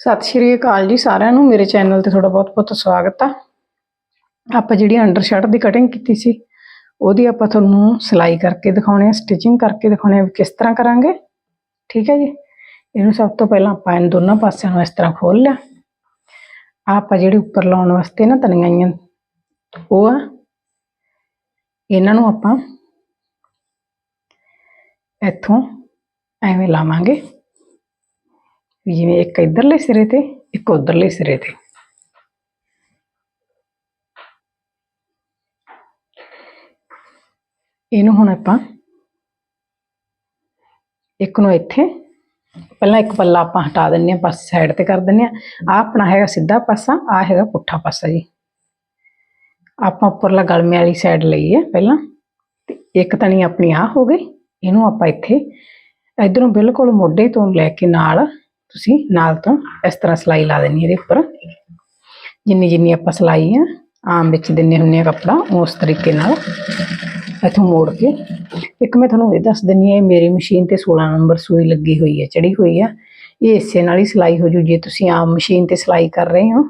ਸਤਿ ਸ਼੍ਰੀ ਅਕਾਲ ਜੀ ਸਾਰਿਆਂ ਨੂੰ। ਮੇਰੇ ਚੈਨਲ ਤੇ ਤੁਹਾਡਾ ਬਹੁਤ-ਬਹੁਤ ਸਵਾਗਤ ਆ। ਆਪਾਂ ਜਿਹੜੀ ਅੰਡਰ ਸ਼ਰਟ ਦੀ ਕਟਿੰਗ ਕੀਤੀ ਸੀ, ਉਹਦੀ ਆਪਾਂ ਤੁਹਾਨੂੰ ਸਿਲਾਈ ਕਰਕੇ ਦਿਖਾਉਣੇ ਆ ਸਟਿਚਿੰਗ ਕਰਕੇ ਦਿਖਾਉਣੇ ਆ ਕਿਸ ਤਰ੍ਹਾਂ ਕਰਾਂਗੇ। ਠੀਕ ਹੈ ਜੀ? ਇਹਨੂੰ ਸਭ ਤੋਂ ਪਹਿਲਾਂ ਆਪਾਂ ਇਹਨਾਂ ਦੋਨਾਂ ਪਾਸਿਆਂ ਨੂੰ ਇਸ ਤਰ੍ਹਾਂ ਖੋਲ ਲਿਆ। ਆਪਾਂ ਜਿਹੜੇ ਉੱਪਰ ਲਾਉਣ ਵਾਸਤੇ ਨਾ ਤਨੀਆਂ ਉਹ ਆ। ਇਹਨਾਂ ਨੂੰ ਆਪਾਂ ਇੱਥੋਂ ਐਵੇਂ ਲਾਵਾਂਗੇ। ਜਿਵੇਂ ਇੱਕ ਇਧਰਲੇ ਸਿਰੇ ਤੇ, ਇੱਕ ਉਧਰਲੇ ਸਿਰੇ ਤੇ। ਇਹਨੂੰ ਹੁਣ ਆਪਾਂ ਇੱਕ ਨੂੰ ਇੱਥੇ, ਪਹਿਲਾਂ ਇੱਕ ਪੱਲਾ ਆਪਾਂ ਹਟਾ ਦਿੰਨੇ ਆ ਪਾਸੇ ਸਾਈਡ ਤੇ ਕਰ ਦਿੰਨੇ ਆ ਆ ਆਪਣਾ ਹੈਗਾ ਸਿੱਧਾ ਪਾਸਾ ਆ ਹੈਗਾ ਪੁੱਠਾ ਪਾਸਾ ਜੀ। ਆਪਾਂ ਉੱਪਰਲਾ ਗਲਮੇ ਵਾਲੀ ਸਾਈਡ ਲਈ ਹੈ ਪਹਿਲਾਂ, ਤੇ ਇੱਕ ਤਣੀ ਆਪਣੀ ਆ ਹੋ ਗਈ। ਇਹਨੂੰ ਆਪਾਂ ਇੱਥੇ, ਇਧਰੋਂ ਬਿਲਕੁਲ ਮੋਢੇ ਤੋਂ ਲੈ ਕੇ ਨਾਲ ਤੁਸੀਂ ਨਾਲ ਤੋਂ ਇਸ ਤਰ੍ਹਾਂ ਸਲਾਈ ਲਾ ਦੇਣੀ ਇਹਦੇ ਉੱਪਰ। ਜਿੰਨੀ ਜਿੰਨੀ ਆਪਾਂ ਸਲਾਈ ਆ, ਆਮ ਵਿੱਚ ਦਿੰਨੇ ਹੁੰਨੇ ਆ ਕੱਪੜਾ, ਉਸ ਤਰੀਕੇ ਨਾਲ ਇੱਥੋਂ ਮੋੜ ਕੇ। ਇੱਕ ਮੈਂ ਤੁਹਾਨੂੰ ਇਹ ਦੱਸ ਦਿੰਨੀ ਆ, ਇਹ ਮੇਰੀ ਮਸ਼ੀਨ ਤੇ 16 ਨੰਬਰ ਸੂਈ ਲੱਗੀ ਹੋਈ ਹੈ ਚੜੀ ਹੋਈ ਆ। ਇਹ ਇਸੇ ਨਾਲ ਹੀ ਸਲਾਈ ਹੋ ਜੂ, ਜੇ ਤੁਸੀਂ ਆਮ ਮਸ਼ੀਨ ਤੇ ਸਲਾਈ ਕਰ ਰਹੇ ਹੋ,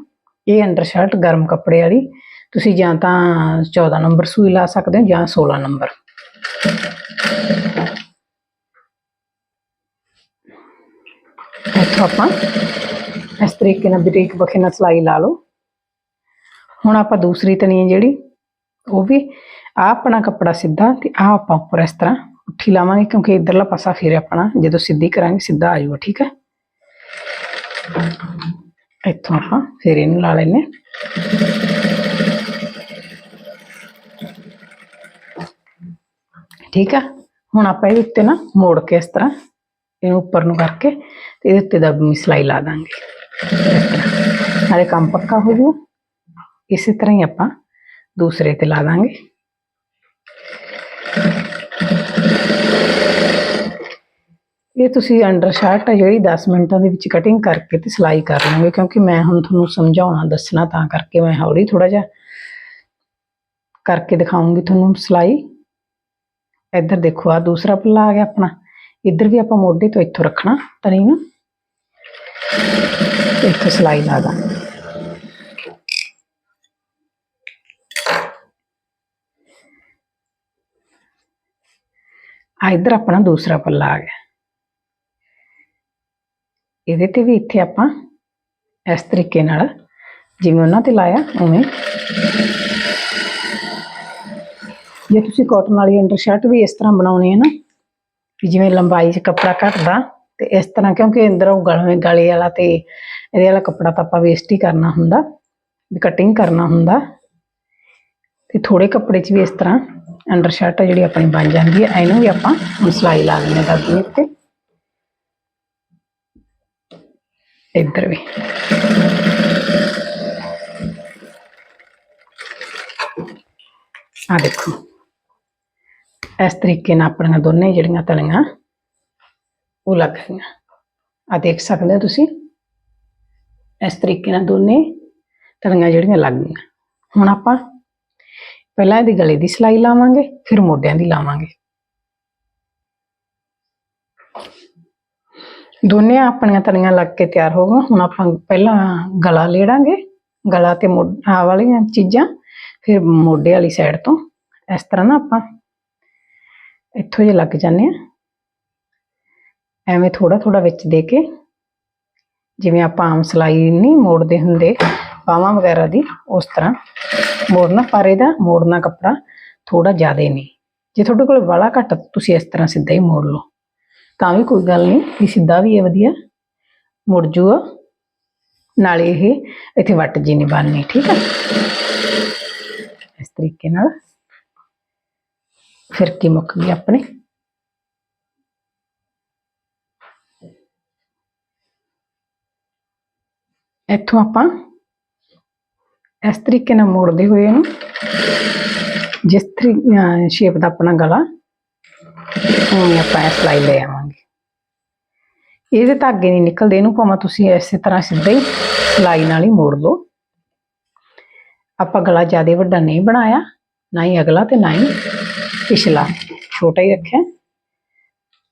ਇਹ ਅੰਡਰ ਸ਼ਰਟ ਗਰਮ ਕੱਪੜੇ ਵਾਲੀ, ਤੁਸੀਂ ਜਾਂ ਤਾਂ 14 ਨੰਬਰ ਸੂਈ ਲਾ ਸਕਦੇ ਹੋ ਜਾਂ 16 ਨੰਬਰ। ਇੱਥੋਂ ਆਪਾਂ। ਇਸ ਤਰੀਕੇ ਨਾਲ ਬਰੀਕ ਬਖੇ ਨਾਲ ਸਲਾਈ ਲਾ ਲਓ। ਹੁਣ ਆਪਾਂ ਦੂਸਰੀ ਤਣੀ ਹੈ ਜਿਹੜੀ, ਉਹ ਵੀ ਆ ਆਪਣਾ ਕੱਪੜਾ ਸਿੱਧਾ ਤੇ ਆ ਆਪਾਂ ਉੱਪਰ ਇਸ ਤਰ੍ਹਾਂ ਉੱਠੀ ਲਾਵਾਂਗੇ ਕਿਉਂਕਿ ਇਧਰਲਾ ਪਾਸਾ ਫਿਰ ਆਪਣਾ ਜਦੋਂ ਸਿੱਧੀ ਕਰਾਂਗੇ ਸਿੱਧਾ ਆ ਜਾਊਗਾ, ਠੀਕ ਹੈ? ਇੱਥੋਂ ਆਪਾਂ ਫਿਰ ਇਹਨੂੰ ਲਾ ਲੈਨੇ ਠੀਕ ਆ ਹੁਣ ਆਪਾਂ ਇਹਦੇ ਉੱਤੇ ਨਾ ਮੋੜ ਕੇ ਇਸ ਤਰ੍ਹਾਂ ਇਹਨੂੰ ਉੱਪਰ ਨੂੰ ਕਰਕੇ ਤੇ ਇਹਦੇ ਉੱਤੇ ਦਬਮੀ ਸਿਲਾਈ ਲਾ ਦਾਂਗੇ। ਇਸ ਨਾਲੇ ਕੰਮ ਪੱਕਾ ਹੋ ਜੂ। ਇਸੇ ਤਰ੍ਹਾਂ ਹੀ ਆਪਾਂ ਦੂਸਰੇ ਤੇ ਲਾ ਦਾਂਗੇ। ਇਹ ਤੁਸੀਂ ਅੰਡਰ ਸ਼ਰਟ ਆ ਜਿਹੜੀ 10 ਮਿੰਟਾਂ ਦੇ ਵਿੱਚ ਕਟਿੰਗ ਕਰਕੇ ਤੇ ਸਿਲਾਈ ਕਰ ਲਓਗੇ ਕਿਉਂਕਿ ਮੈਂ ਹੁਣ ਤੁਹਾਨੂੰ ਸਮਝਾਉਣਾ, ਦੱਸਣਾ ਤਾਂ ਕਰਕੇ ਮੈਂ ਹੌਲੀ ਥੋੜਾ ਜਿਹਾ ਕਰਕੇ ਦਿਖਾਉਂਗੀ ਤੁਹਾਨੂੰ ਸਿਲਾਈ। ਇੱਧਰ ਦੇਖੋ ਆ ਦੂਸਰਾ ਪੱਲਾ ਆ ਗਿਆ ਆਪਣਾ। ਇੱਧਰ ਵੀ ਆਪਾਂ ਮੋਢੇ ਤੋਂ ਇੱਥੋਂ ਰੱਖਣਾ ਤਣੀ ਨੂੰ। ਇੱਥੋਂ ਇੱਥੇ ਸਿਲਾਈ ਲਾ ਦਾਂਗੇ ਆ ਇੱਧਰ ਆਪਣਾ ਦੂਸਰਾ ਪੱਲਾ ਆ ਗਿਆ। ਇਹਦੇ ਤੇ ਵੀ ਇੱਥੇ ਆਪਾਂ ਇਸ ਤਰੀਕੇ ਨਾਲ ਜਿਵੇਂ ਉਹਨਾਂ ਤੇ ਲਾਇਆ, ਉਵੇਂ। ਜੇ ਤੁਸੀਂ ਕਾਟਨ ਵਾਲੀ ਅੰਡਰ ਸ਼ਰਟ ਵੀ ਇਸ ਤਰ੍ਹਾਂ ਬਣਾਉਣੀ ਹੈ ਨਾ ਵੀ ਜਿਵੇਂ ਲੰਬਾਈ 'ਚ ਕੱਪੜਾ ਘਟਦਾ ਤੇ ਇਸ ਤਰ੍ਹਾਂ ਕਿਉਂਕਿ ਅੰਦਰ ਉਹ ਗਲੇ ਗਲੇ ਵਾਲਾ ਤੇ ਇਹਦੇ ਵਾਲਾ ਕੱਪੜਾ ਤਾਂ ਆਪਾਂ ਵੇਸਟ ਹੀ ਕਰਨਾ ਹੁੰਦਾ, ਵੀ ਕਟਿੰਗ ਕਰਨਾ ਹੁੰਦਾ। ਤੇ ਥੋੜੇ ਕੱਪੜੇ 'ਚ ਵੀ ਇਸ ਤਰ੍ਹਾਂ ਅੰਡਰ ਸ਼ਰਟ ਜਿਹੜੀ ਆਪਣੀ ਬਣ ਜਾਂਦੀ ਹੈ, ਇਹਨੂੰ ਵੀ ਆਪਾਂ ਹੁਣ ਸਿਲਾਈ ਲਾ ਦਿੰਦੇ ਹਾਂ ਦਾਦੀ ਉੱਤੇ ਇੱਧਰ ਵੀ। ਆ ਦੇਖੋ। ਇਸ ਤਰੀਕੇ ਨਾਲ ਆਪਣੀਆਂ ਦੋਨੇ ਜਿਹੜੀਆਂ ਤਲੀਆਂ ਉਹ ਲੱਗ ਗਈਆਂ। ਆ ਦੇਖ ਸਕਦੇ ਹੋ ਤੁਸੀਂ? ਇਸ ਤਰੀਕੇ ਨਾਲ ਦੋਨੇ ਤਲੀਆਂ ਜਿਹੜੀਆਂ ਲੱਗ ਗਈਆਂ। ਹੁਣ ਆਪਾਂ ਪਹਿਲਾਂ ਇਹਦੀ ਗਲੇ ਦੀ ਸਿਲਾਈ ਲਾਵਾਂਗੇ, ਫਿਰ ਮੋਢਿਆਂ ਦੀ ਲਾਵਾਂਗੇ। ਦੋਨੇ ਆਪਣੀਆਂ ਤਲੀਆਂ ਲੱਗ ਕੇ ਤਿਆਰ ਹੋ ਗਈਆਂ। ਹੁਣ ਆਪਾਂ ਪਹਿਲਾਂ ਗਲਾ ਲੇੜਾਂਗੇ। ਗਲਾ ਤੇ ਮੋਢਾ ਵਾਲੀਆਂ ਚੀਜ਼ਾਂ, ਫਿਰ ਮੋਢੇ ਵਾਲੀ ਸਾਈਡ ਤੋਂ। ਇਸ ਤਰ੍ਹਾਂ ਨਾ ਆਪਾਂ ਇੱਥੋਂ ਜੇ ਲੱਗ ਜਾਂਦੇ ਆ। ਐਵੇਂ ਥੋੜਾ ਥੋੜਾ ਵਿੱਚ ਦੇ ਕੇ, ਜਿਵੇਂ ਆਪਾਂ ਆਮ ਸਿਲਾਈ ਨਹੀਂ ਮੋੜਦੇ ਹੁੰਦੇ, ਬਾਹਾਂ ਵਗੈਰਾ ਦੀ, ਉਸ ਤਰ੍ਹਾਂ। ਮੋੜਨਾ, ਪਰ ਇਹਦਾ ਮੋੜਨਾ ਕੱਪੜਾ ਥੋੜਾ ਜ਼ਿਆਦਾ ਨਹੀਂ। ਜੇ ਤੁਹਾਡੇ ਕੋਲ ਵਾਲਾ ਘੱਟ, ਤੁਸੀਂ ਇਸ ਤਰ੍ਹਾਂ ਸਿੱਧਾ ਹੀ ਮੋੜ ਲਓ। ਤਾਂ ਵੀ ਕੋਈ ਗੱਲ ਨਹੀਂ, ਵੀ ਸਿੱਧਾ ਵੀ ਇਹ ਵਧੀਆ ਮੁੜ ਜੂਗਾ। ਨਾਲੇ ਇਹ ਇੱਥੇ ਵੱਟ ਜੀ ਨਹੀਂ ਬਣਨੀ, ਠੀਕ ਹੈ ਇਸ ਤਰੀਕੇ ਨਾਲ ਫਿਰ ਕੀ ਮੁੱਕ ਗਈ ਆਪਣੇ? ਇੱਥੋਂ ਆਪਾਂ ਇਸ ਤਰੀਕੇ ਨਾਲ ਮੋੜਦੇ ਹੋਏ ਇਹਨੂੰ, ਜਿਸ ਤਰੀ ਸ਼ੇਪ ਦਾ ਆਪਣਾ ਗਲਾ, ਉਵੇਂ ਆਪਾਂ ਇਹ ਸਿਲਾਈ ਲੈ ਆਵਾਂਗੇ। ਇਹਦੇ ਧਾਗੇ ਨਹੀਂ ਨਿਕਲਦੇ, ਇਹਨੂੰ ਭਾਵੇਂ ਤੁਸੀਂ ਇਸੇ ਤਰ੍ਹਾਂ ਸਿੱਧਾ ਹੀ ਸਿਲਾਈ ਨਾਲ ਹੀ ਮੋੜ ਲਓ। ਆਪਾਂ ਗਲਾ ਜ਼ਿਆਦਾ ਵੱਡਾ ਨਹੀਂ ਬਣਾਇਆ, ਨਾ ਹੀ ਅਗਲਾ ਤੇ ਨਾ ਹੀ ਪਿਛਲਾ ਛੋਟਾ ਹੀ ਰੱਖਿਆ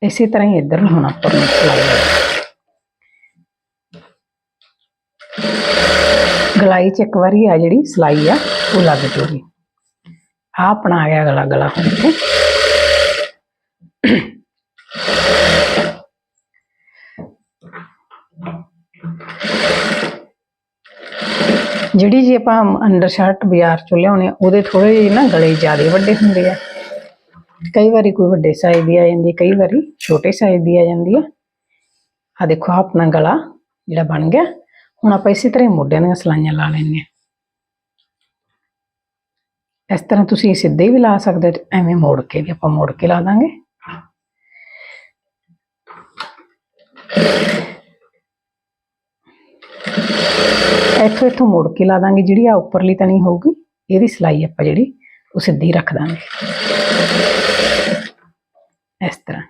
ਇਸੇ ਤਰ੍ਹਾਂ ਹੀ ਇੱਧਰ ਨੂੰ ਹੁਣ ਆਪਾਂ ਨੂੰ ਸਿਲਾਈ ਗਲਾਈ ਚ ਇੱਕ ਵਾਰੀ ਆ ਜਿਹੜੀ ਸਲਾਈ ਆ ਉਹ ਲੱਗ ਜੂਗੀ ਆ ਆਪਣਾ ਆ ਗਿਆ ਗਲਾ ਗਲਾ ਹੁਣ ਇੱਥੇ ਜਿਹੜੀ ਜੀ ਆਪਾਂ ਅੰਡਰ ਸ਼ਰਟ ਬਾਜ਼ਾਰ ਚੋਂ ਲਿਆਉਣੇ ਆ ਉਹਦੇ ਥੋੜੇ ਜਿਹੇ ਨਾ ਗਲੇ ਜ਼ਿਆਦਾ ਵੱਡੇ ਹੁੰਦੇ ਆ ਕਈ ਵਾਰੀ ਕੋਈ ਵੱਡੇ ਸਾਈਜ਼ ਦੀ ਆ ਜਾਂਦੀ ਕਈ ਵਾਰੀ ਛੋਟੇ ਸਾਈਜ਼ ਦੀ ਆ ਜਾਂਦੀ ਹੈ। ਆ ਦੇਖੋ ਆਪਣਾ ਗਲਾ ਜਿਹੜਾ ਬਣ ਗਿਆ। ਹੁਣ ਆਪਾਂ ਇਸੇ ਤਰ੍ਹਾਂ ਮੋਢਿਆਂ ਦੀਆਂ ਸਲਾਈਆਂ ਲਾ ਲੈਂਦੇ ਆ ਇਸ ਤਰ੍ਹਾਂ ਤੁਸੀਂ ਸਿੱਧੇ ਵੀ ਲਾ ਸਕਦੇ ਹੋ, ਐਵੇਂ ਮੋੜ ਕੇ ਵੀ ਆਪਾਂ ਮੋੜ ਕੇ ਲਾ ਦਾਂਗੇ। ਇੱਥੋਂ ਇੱਥੋਂ ਮੋੜ ਕੇ ਲਾ ਦਾਂਗੇ, ਜਿਹੜੀ ਆ ਉੱਪਰਲੀ ਤਣੀ ਹੋਊਗੀ, ਇਹਦੀ ਸਲਾਈ ਆਪਾਂ ਜਿਹੜੀ ਉਹ ਸਿੱਧੀ ਰੱਖ ਦਾਂਗੇ ਇਸ ਤਰ੍ਹਾਂ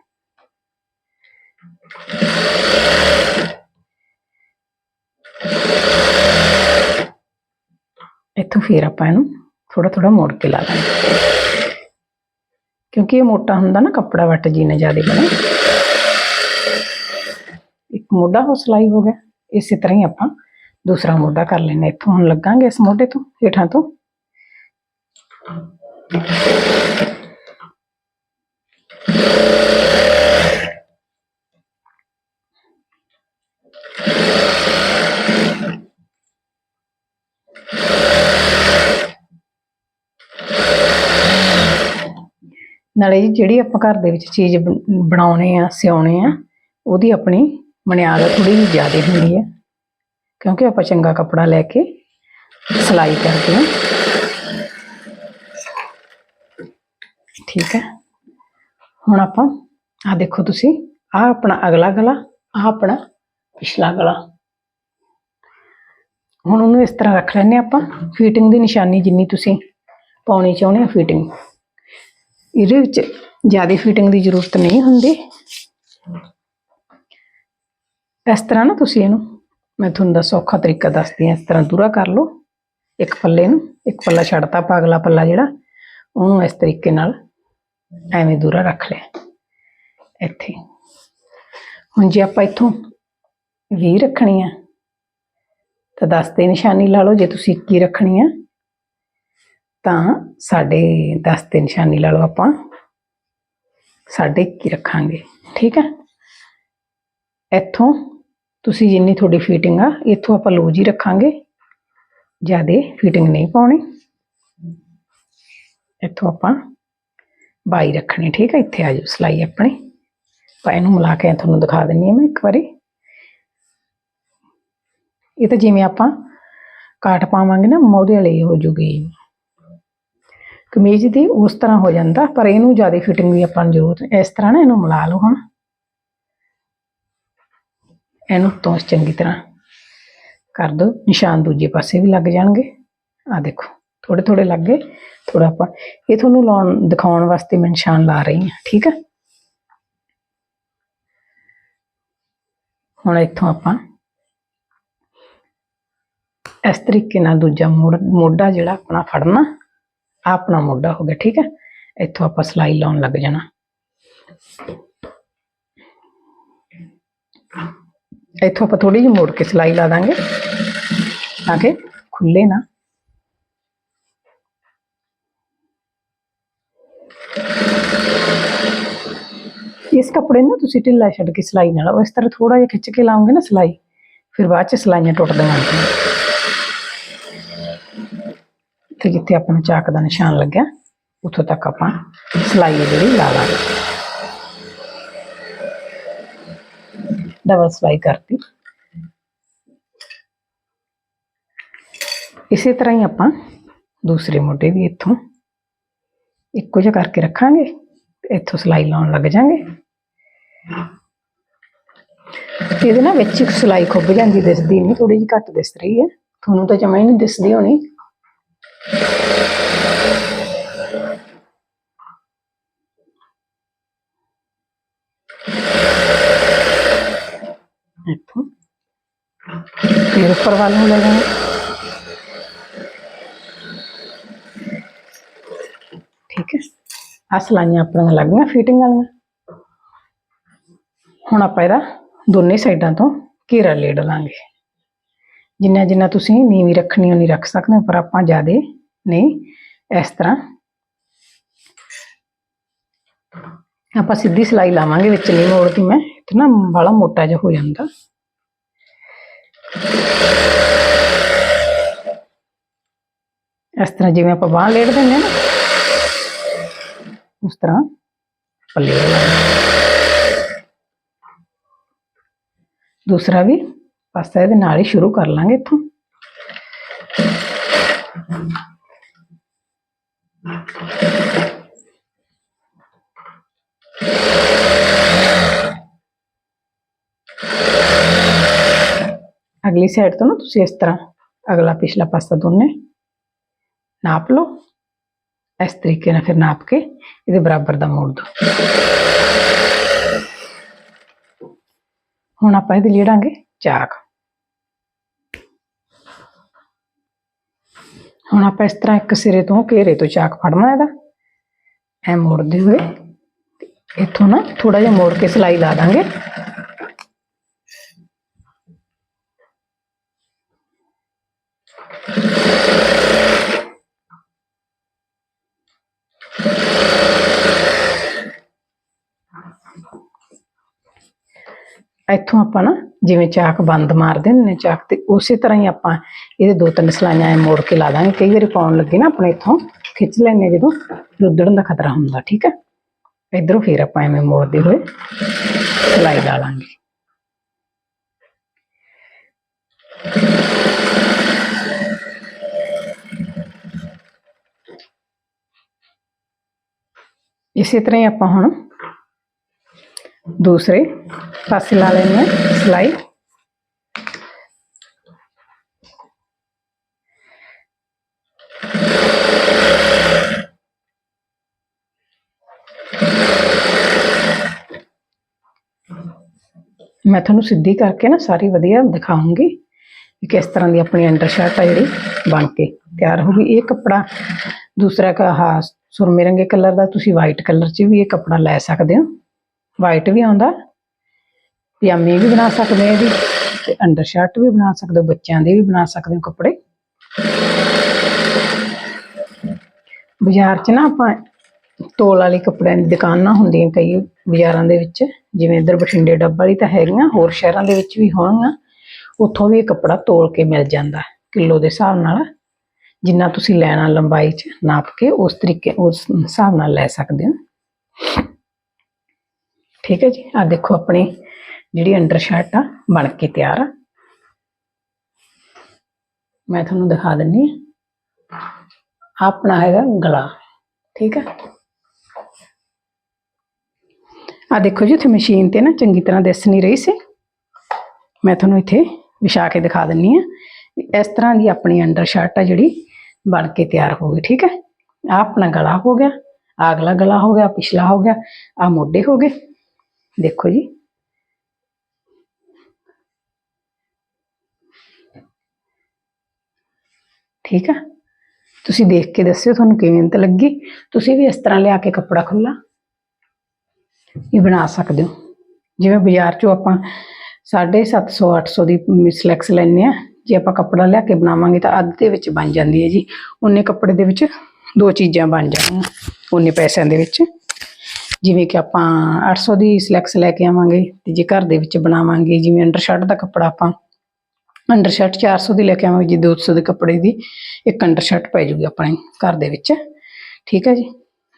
ਇੱਥੋਂ ਫਿਰ ਆਪਾਂ ਇਹਨੂੰ ਥੋੜਾ ਥੋੜਾ ਮੋੜ ਕੇ ਲਾ ਦਾਂਗੇ ਕਿਉਂਕਿ ਇਹ ਮੋਟਾ ਹੁੰਦਾ ਨਾ ਕੱਪੜਾ ਵੱਟ ਜੀ ਨੇ ਜ਼ਿਆਦਾ ਬਣੇ ਇੱਕ ਮੋਢਾ ਹੋ ਸਲਾਈ ਹੋ ਗਿਆ ਇਸੇ ਤਰ੍ਹਾਂ ਹੀ ਆਪਾਂ ਦੂਸਰਾ ਮੋਢਾ ਕਰ ਲੈਣਾ ਇੱਥੋਂ ਹੁਣ ਲੱਗਾਂਗੇ ਇਸ ਮੋਢੇ ਤੋਂ ਹੇਠਾਂ ਤੋਂ ਨਾਲੇ ਜੀ, ਜਿਹੜੀ ਆਪਾਂ ਘਰ ਦੇ ਵਿੱਚ ਚੀਜ਼ ਬਣ- ਬਣਾਉਣੇ ਆ, ਸਿਉਣੇ ਆ, ਉਹਦੀ ਆਪਣੀ ਮਨਿਆਦ ਥੋੜੀ ਜਿਹੀ ਜ਼ਿਆਦਾ ਹੁੰਦੀ ਹੈ। ਕਿਉਂਕਿ ਆਪਾਂ ਚੰਗਾ ਕੱਪੜਾ ਲੈ ਕੇ ਸਿਲਾਈ ਕਰਦੇ ਹਾਂ। ਠੀਕ ਹੈ। ਹੁਣ ਆਪਾਂ ਆ ਦੇਖੋ ਤੁਸੀਂ ਆ ਆਪਣਾ ਅਗਲਾ ਗਲਾ ਆ ਆਪਣਾ ਪਿਛਲਾ ਗਲਾ। ਹੁਣ ਉਹਨੂੰ ਇਸ ਤਰ੍ਹਾਂ ਰੱਖ ਲੈਨੇ ਆਪਾਂ। ਫਿਟਿੰਗ ਦੀ ਨਿਸ਼ਾਨੀ ਜਿੰਨੀ ਤੁਸੀਂ ਪਾਉਣੀ ਚਾਹੁੰਦੇ ਆ ਫੀਟਿੰਗ ਇਹਦੇ ਵਿੱਚ ਜ਼ਿਆਦਾ ਫਿਟਿੰਗ ਦੀ ਜ਼ਰੂਰਤ ਨਹੀਂ ਹੁੰਦੀ। ਇਸ ਤਰ੍ਹਾਂ ਨਾ ਤੁਸੀਂ ਇਹਨੂੰ, ਮੈਂ ਤੁਹਾਨੂੰ ਦਾ ਸੌਖਾ ਤਰੀਕਾ ਦੱਸਦੀ ਹਾਂ, ਇਸ ਤਰ੍ਹਾਂ ਦੂਰਾ ਕਰ ਲਓ। ਇੱਕ ਪੱਲੇ ਨੂੰ, ਇੱਕ ਪੱਲਾ ਛੱਡਤਾ ਆਪਾਂ ਅਗਲਾ ਪੱਲਾ ਜਿਹੜਾ, ਉਹਨੂੰ ਇਸ ਤਰੀਕੇ ਨਾਲ ਐਵੇਂ ਦੂਰਾ ਰੱਖ ਲਿਆ। ਇੱਥੇ। ਹੁਣ ਜੇ ਆਪਾਂ ਇੱਥੋਂ 20 ਰੱਖਣੀ ਆ, ਤਾਂ 10 ਤੇ ਨਿਸ਼ਾਨੀ ਲਾ ਲਓ, ਜੇ ਤੁਸੀਂ 21 ਰੱਖਣੀ ਆ, ਤਾਂ ਸਾਡੇ 10 ਤੇ ਨਿਸ਼ਾਨੀ ਲਾ ਲਓ ਆਪਾਂ, ਸਾਡੇ 21 ਰੱਖਾਂਗੇ। ਠੀਕ ਹੈ ਇੱਥੋਂ ਤੁਸੀਂ ਜਿੰਨੀ ਤੁਹਾਡੀ ਫਿਟਿੰਗ ਆ, ਇੱਥੋਂ ਆਪਾਂ ਲੂਜ ਹੀ ਰੱਖਾਂਗੇ। ਜਿਆਦੇ ਫਿਟਿੰਗ ਨਹੀਂ ਪਾਉਣੀ। ਇੱਥੋਂ ਆਪਾਂ ਬਾਈ ਰੱਖਣੀ, ਠੀਕ ਹੈ ਇੱਥੇ ਆ ਜਾਓ, ਸਲਾਈ ਆਪਣੀ। ਆਪਾਂ ਇਹਨੂੰ ਮਿਲਾ ਕੇ ਤੁਹਾਨੂੰ ਦਿਖਾ ਦਿੰਨੀ ਹਾਂ ਮੈਂ ਇੱਕ ਵਾਰੀ। ਇਹ ਤਾਂ ਜਿਵੇਂ ਆਪਾਂ ਕਾਟ ਪਾਵਾਂਗੇ ਨਾ ਮੋਢੇ ਵਾਲੀ ਹੋ ਜੂਗੀ। ਕਮੀਜ਼ ਦੀ ਉਸ ਤਰ੍ਹਾਂ ਹੋ ਜਾਂਦਾ, ਪਰ ਇਹਨੂੰ ਜ਼ਿਆਦਾ ਫਿਟਿੰਗ ਦੀ ਆਪਾਂ ਨੂੰ ਜ਼ਰੂਰਤ ਇਸ ਤਰ੍ਹਾਂ ਨਾ ਇਹਨੂੰ ਮਿਲਾ ਲਓ ਹੁਣ। ਇਹਨੂੰ ਤੋਂ ਚੰਗੀ ਤਰ੍ਹਾਂ ਕਰ ਦੋ ਨਿਸ਼ਾਨ ਦੂਜੇ ਪਾਸੇ ਵੀ ਲੱਗ ਜਾਣਗੇ। ਆ ਦੇਖੋ। ਥੋੜੇ ਥੋੜੇ ਲੱਗ ਗਏ ਥੋੜਾ ਆਪਾਂ ਇਹ ਤੁਹਾਨੂੰ ਲਾਉਣ ਦਿਖਾਉਣ ਵਾਸਤੇ ਮੈਂ ਨਿਸ਼ਾਨ ਲਾ ਰਹੀ ਹਾਂ ਠੀਕ ਹੈ ਹੁਣ ਇੱਥੋਂ ਆਪਾਂ ਇਸ ਤਰੀਕੇ ਨਾਲ ਦੂਜਾ ਮੋੜ- ਮੋਢਾ ਜਿਹੜਾ ਆਪਣਾ ਫੜਨਾ ਆਹ ਆਪਣਾ ਮੋਢਾ ਹੋ ਗਿਆ ਠੀਕ ਹੈ ਇੱਥੋਂ ਆਪਾਂ ਸਲਾਈ ਲਾਉਣ ਲੱਗ ਜਾਣਾ ਇੱਥੋਂ ਆਪਾਂ ਥੋੜੀ ਜਿਹੀ ਮੋੜ ਕੇ ਸਲਾਈ ਲਾ ਦਾਂਗੇ ਤਾਂ ਕਿ ਖੁੱਲੇ ਨਾ ਇਸ ਕੱਪੜੇ ਨੂੰ ਨਾ ਤੁਸੀਂ ਢਿੱਲਾ ਛੱਡ ਕੇ ਸਲਾਈ ਨਾਲ ਉਹ ਇਸ ਤਰ੍ਹਾਂ ਥੋੜਾ ਜਿਹਾ ਖਿੱਚ ਕੇ ਲਾਉਂਗੇ ਨਾ ਸਲਾਈ ਫਿਰ ਬਾਅਦ ਚ ਸਲਾਈਆਂ ਟੁੱਟਦੀਆਂ ਆਉਂਦੀਆਂ ਤੇ ਜਿੱਥੇ ਆਪਣਾ ਚਾਕ ਦਾ ਨਿਸ਼ਾਨ ਲੱਗਿਆ ਉੱਥੋਂ ਤੱਕ ਆਪਾਂ ਸਲਾਈ ਹੈ ਜਿਹੜੀ ਲਾ ਲਾਂਗੇ ਡਬਲ ਸਲਾਈ ਕਰਤੀ ਇਸੇ ਤਰ੍ਹਾਂ ਹੀ ਆਪਾਂ ਦੂਸਰੇ ਮੋਢੇ ਵੀ ਇੱਥੋਂ ਇੱਕੋ ਜਿਹਾ ਕਰਕੇ ਰੱਖਾਂਗੇ ਤੇ ਇੱਥੋਂ ਸਲਾਈ ਲਾਉਣ ਲੱਗ ਜਾਾਂਗੇ ਇਹਦੇ ਨਾਲ ਵਿੱਚ ਇੱਕ ਸਲਾਈ ਖੁੱਭ ਜਾਂਦੀ ਦਿਸਦੀ ਨਹੀਂ ਥੋੜੀ ਜਿਹੀ ਘੱਟ ਦਿਸ ਰਹੀ ਹੈ। ਤੁਹਾਨੂੰ ਤਾਂ ਜਮਾਂ ਹੀ ਨਹੀਂ ਦਿਸਦੀ ਹੋਣੀ। ਇੱਥੋਂ। ਫਿਰ ਉੱਪਰ ਵੱਲ ਨੂੰ ਲੈ ਜਾਣਾ ਠੀਕ ਹੈ। ਆਹ ਸਲਾਈਆਂ ਆਪਣੀਆਂ ਲੱਗ ਗਈਆਂ ਫਿਟਿੰਗ ਵਾਲੀਆਂ। ਹੁਣ ਆਪਾਂ ਇਹਦਾ ਦੋਨੇ ਸਾਈਡਾਂ ਤੋਂ ਘੇਰਾ ਲੇੜ ਲਾਂਗੇ ਜਿੰਨਾ ਜਿੰਨਾ ਤੁਸੀਂ ਨੀਵੀਂ ਰੱਖਣੀ ਉਹ ਨਹੀਂ ਰੱਖ ਸਕਦੇ ਹੋ, ਪਰ ਆਪਾਂ ਜ਼ਿਆਦੇ ਨਹੀਂ। ਇਸ ਤਰ੍ਹਾਂ ਆਪਾਂ ਸਿੱਧੀ ਸਿਲਾਈ ਲਾਵਾਂਗੇ ਵਿੱਚ ਨਹੀਂ ਮੋੜਦੀ ਮੈਂ ਤੇ ਨਾ ਵਾਲਾ ਮੋਟਾ ਜਿਹਾ ਹੋ ਜਾਂਦਾ। ਇਸ ਤਰ੍ਹਾਂ ਜਿਵੇਂ ਆਪਾਂ ਬਾਂਹ ਲੇੜ ਦਿੰਦੇ ਹਾਂ ਨਾ ਉਸ ਤਰ੍ਹਾਂ ਪੱਲੇ ਦੂਸਰਾ ਵੀ ਪਾਸਾ ਇਹਦੇ ਨਾਲ ਹੀ ਸ਼ੁਰੂ ਕਰ ਲਾਂਗੇ ਇੱਥੋਂ। ਅਗਲੀ ਸਾਈਡ ਤੋਂ ਨਾ ਤੁਸੀਂ ਇਸ ਤਰ੍ਹਾਂ ਅਗਲਾ ਪਿਛਲਾ ਪਾਸਾ ਦੋਨੇ ਨਾਪ ਲਓ। ਇਸ ਤਰੀਕੇ ਨਾਲ ਫਿਰ ਨਾਪ ਕੇ ਇਹਦੇ ਬਰਾਬਰ ਦਾ ਮੋੜ ਦਿਓ। ਹੁਣ ਆਪਾਂ ਇਹਦੇ ਲੇੜਾਂਗੇ ਚਾਕ। ਹੁਣ ਆਪਾਂ ਇਸ ਤਰ੍ਹਾਂ ਇੱਕ ਸਿਰੇ ਤੋਂ ਘੇਰੇ ਤੋਂ ਚਾਕ ਫੜਨਾ ਇਹਦਾ। ਐ ਮੋੜਦੇ ਹੋਏ ਤੇ ਇੱਥੋਂ ਨਾ ਥੋੜਾ ਜਿਹਾ ਮੋੜ ਕੇ ਸਿਲਾਈ ਲਾ ਦਾਂਗੇ। ਇੱਥੋਂ ਆਪਾਂ ਨਾ ਜਿਵੇਂ ਚਾਕ ਬੰਦ ਮਾਰਦੇ ਨੇ ਚਾਕ ਤੇ ਉਸੇ ਤਰ੍ਹਾਂ ਹੀ ਆਪਾਂ ਇਹਦੇ ਦੋ ਤਿੰਨ ਸਲਾਈਆਂ ਐ ਮੋੜ ਕੇ ਲਾ ਦਾਂਗੇ। ਕਈ ਵਾਰੀ ਪਾਉਣ ਲੱਗੇ ਨਾ ਆਪਣੇ ਇੱਥੋਂ, ਖਿੱਚ ਲੈਣੇ ਜਦੋਂ, ਰੁੱਦੜਨ ਦਾ ਖਤਰਾ ਹੁੰਦਾ, ਠੀਕ ਹੈ? ਇਧਰੋਂ ਫੇਰ ਆਪਾਂ ਐਵੇਂ ਮੋੜਦੇ ਹੋਏ ਸਲਾਈ ਲਾ ਲਾਂਗੇ। ਇਸੇ ਤਰ੍ਹਾਂ ਹੀ ਆਪਾਂ ਹੁਣ ਦੂਸਰੇ ਪਾਸੇ ਲਾ ਲੈਂਦੇ ਹਾਂ, ਸਿਲਾਈ। ਮੈਂ ਤੁਹਾਨੂੰ ਸਿੱਧੀ ਕਰਕੇ ਨਾ ਸਾਰੀ ਵਧੀਆ ਦਿਖਾਉਂਗੀ ਕਿ ਕਿਸ ਤਰ੍ਹਾਂ ਦੀ ਆਪਣੀ ਅੰਡਰ ਸ਼ਰਟ ਆ ਜਿਹੜੀ ਬਣ ਕੇ ਤਿਆਰ ਹੋ ਗਈ। ਇਹ ਕੱਪੜਾ ਦੂਸਰਾ ਕਾ ਆਹ ਸੁਰਮੇ ਰੰਗੇ ਕਲਰ ਦਾ, ਤੁਸੀਂ ਵਾਈਟ ਕਲਰ 'ਚ ਵੀ ਇਹ ਕੱਪੜਾ ਲੈ ਸਕਦੇ ਹੋ। ਵਾਈਟ ਵੀ ਆਉਂਦਾ ਪਜਾਮੀ ਵੀ ਬਣਾ ਸਕਦੇ ਇਹਦੀ, ਤੇ ਅੰਡਰ ਸ਼ਰਟ ਵੀ ਬਣਾ ਸਕਦੇ ਹੋ, ਬੱਚਿਆਂ ਦੇ ਵੀ ਬਣਾ ਸਕਦੇ ਹੋ ਕੱਪੜੇ। ਬਾਜ਼ਾਰ 'ਚ ਨਾ ਆਪਾਂ ਤੋਲ ਵਾਲੀ ਕੱਪੜਿਆਂ ਦੀ ਦੁਕਾਨਾਂ ਹੁੰਦੀਆਂ ਕਈ ਬਾਜ਼ਾਰਾਂ ਦੇ ਵਿੱਚ, ਜਿਵੇਂ ਇੱਧਰ ਬਠਿੰਡੇ ਡੱਬ ਵਾਲੀ ਤਾਂ ਹੈਗੀਆਂ, ਹੋਰ ਸ਼ਹਿਰਾਂ ਦੇ ਵਿੱਚ ਵੀ ਹੋਣਗੀਆਂ, ਉੱਥੋਂ ਵੀ ਇਹ ਕੱਪੜਾ ਤੋਲ ਕੇ ਮਿਲ ਜਾਂਦਾ, ਕਿਲੋ ਦੇ ਹਿਸਾਬ ਨਾਲ। ਜਿੰਨਾ ਤੁਸੀਂ ਲੈਣਾ ਲੰਬਾਈ 'ਚ ਨਾਪ ਕੇ, ਉਸ ਤਰੀਕੇ, ਉਸ ਹਿਸਾਬ ਨਾਲ ਲੈ ਸਕਦੇ ਹੋ। ਠੀਕ ਹੈ ਜੀ? ਆ ਦੇਖੋ ਆਪਣੀ ਜਿਹੜੀ ਅੰਡਰ ਸ਼ਰਟ ਆ, ਬਣ ਕੇ ਤਿਆਰ ਆ। ਮੈਂ ਤੁਹਾਨੂੰ ਦਿਖਾ ਦਿੰਨੀ ਆ। ਆਪਣਾ ਹੈਗਾ ਗਲਾ, ਠੀਕ ਹੈ ਆ ਦੇਖੋ ਜੀ ਇੱਥੇ ਮਸ਼ੀਨ ਤੇ ਨਾ ਚੰਗੀ ਤਰ੍ਹਾਂ ਦਿਸ ਨਹੀਂ ਰਹੀ ਸੀ। ਮੈਂ ਤੁਹਾਨੂੰ ਇੱਥੇ ਵਿਛਾ ਕੇ ਦਿਖਾ ਦਿੰਨੀ ਆ ਇਸ ਤਰ੍ਹਾਂ ਦੀ ਆਪਣੀ ਅੰਡਰ ਸ਼ਰਟ ਆ ਜਿਹੜੀ ਬਣ ਕੇ ਤਿਆਰ ਹੋ ਗਈ, ਠੀਕ ਹੈ? ਆ ਆਪਣਾ ਗਲਾ ਹੋ ਗਿਆ, ਆਹ ਅਗਲਾ ਗਲਾ ਹੋ ਗਿਆ, ਪਿਛਲਾ ਹੋ ਗਿਆ ਆ ਮੋਢੇ ਹੋ ਗਏ। ਦੇਖੋ ਜੀ। ਠੀਕ ਆ? ਤੁਸੀਂ ਦੇਖ ਕੇ ਦੱਸਿਓ ਤੁਹਾਨੂੰ ਕਿਵੇਂ ਤਾਂ ਲੱਗੀ। ਤੁਸੀਂ ਵੀ ਇਸ ਤਰ੍ਹਾਂ ਲਿਆ ਕੇ ਕੱਪੜਾ ਖੁੱਲਾ ਇਹ ਬਣਾ ਸਕਦੇ ਹੋ। ਜਿਵੇਂ ਬਾਜ਼ਾਰ ਚੋਂ ਆਪਾਂ 750 800 ਦੀ ਸਿਲੈਕਸ ਲੈਂਦੇ ਆ ਜੇ ਆਪਾਂ ਕੱਪੜਾ ਲਿਆ ਕੇ ਬਣਾਵਾਂਗੇ ਤਾਂ ਅੱਧ ਦੇ ਵਿੱਚ ਬਣ ਜਾਂਦੀ ਹੈ ਜੀ। ਉਹਨੇ ਕੱਪੜੇ ਦੇ ਵਿੱਚ ਦੋ ਚੀਜ਼ਾਂ ਬਣ ਜਾਣਗੀਆਂ। ਉਹਨੇ ਪੈਸਿਆਂ ਦੇ ਵਿੱਚ। ਜਿਵੇਂ ਕਿ ਆਪਾਂ 800 ਦੀ ਸਲੈਕਸ ਲੈ ਕੇ ਆਵਾਂਗੇ ਤੇ ਜੇ ਘਰ ਦੇ ਵਿੱਚ ਬਣਾਵਾਂਗੇ, ਜਿਵੇਂ ਅੰਡਰ ਸ਼ਰਟ ਦਾ ਕੱਪੜਾ ਆਪਾਂ, ਅੰਡਰ ਸ਼ਰਟ 400 ਦੀ ਲੈ ਕੇ ਆਵਾਂਗੇ, ਜੀ 200 ਦੇ ਕੱਪੜੇ ਦੀ, ਇੱਕ ਅੰਡਰ ਸ਼ਰਟ ਪੈ ਜੂਗੀ ਆਪਣੇ ਘਰ ਦੇ ਵਿੱਚ। ਠੀਕ ਹੈ ਜੀ?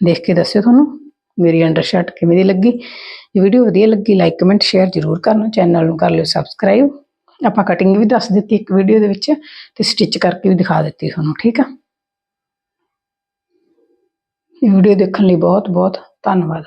ਦੇਖ ਕੇ ਦੱਸਿਓ ਤੁਹਾਨੂੰ ਮੇਰੀ ਅੰਡਰਸ਼ਰਟ ਕਿਵੇਂ ਦੀ ਲੱਗੀ। ਜੇ ਵੀਡੀਓ ਵਧੀਆ ਲੱਗੀ ਲਾਈਕ ਕਮੈਂਟ ਸ਼ੇਅਰ ਜ਼ਰੂਰ ਕਰਨਾ ਚੈਨਲ ਨੂੰ ਕਰ ਲਿਓ ਸਬਸਕ੍ਰਾਈਬ ਆਪਾਂ ਕਟਿੰਗ ਵੀ ਦੱਸ ਦਿੱਤੀ ਇੱਕ ਵੀਡੀਓ ਦੇ ਵਿੱਚ ਤੇ ਸਟਿਚ ਕਰਕੇ ਵੀ ਦਿਖਾ ਦਿੱਤੀ ਤੁਹਾਨੂੰ, ਠੀਕ ਆ? ਵੀਡੀਓ ਦੇਖਣ ਲਈ ਬਹੁਤ ਬਹੁਤ ਧੰਨਵਾਦ।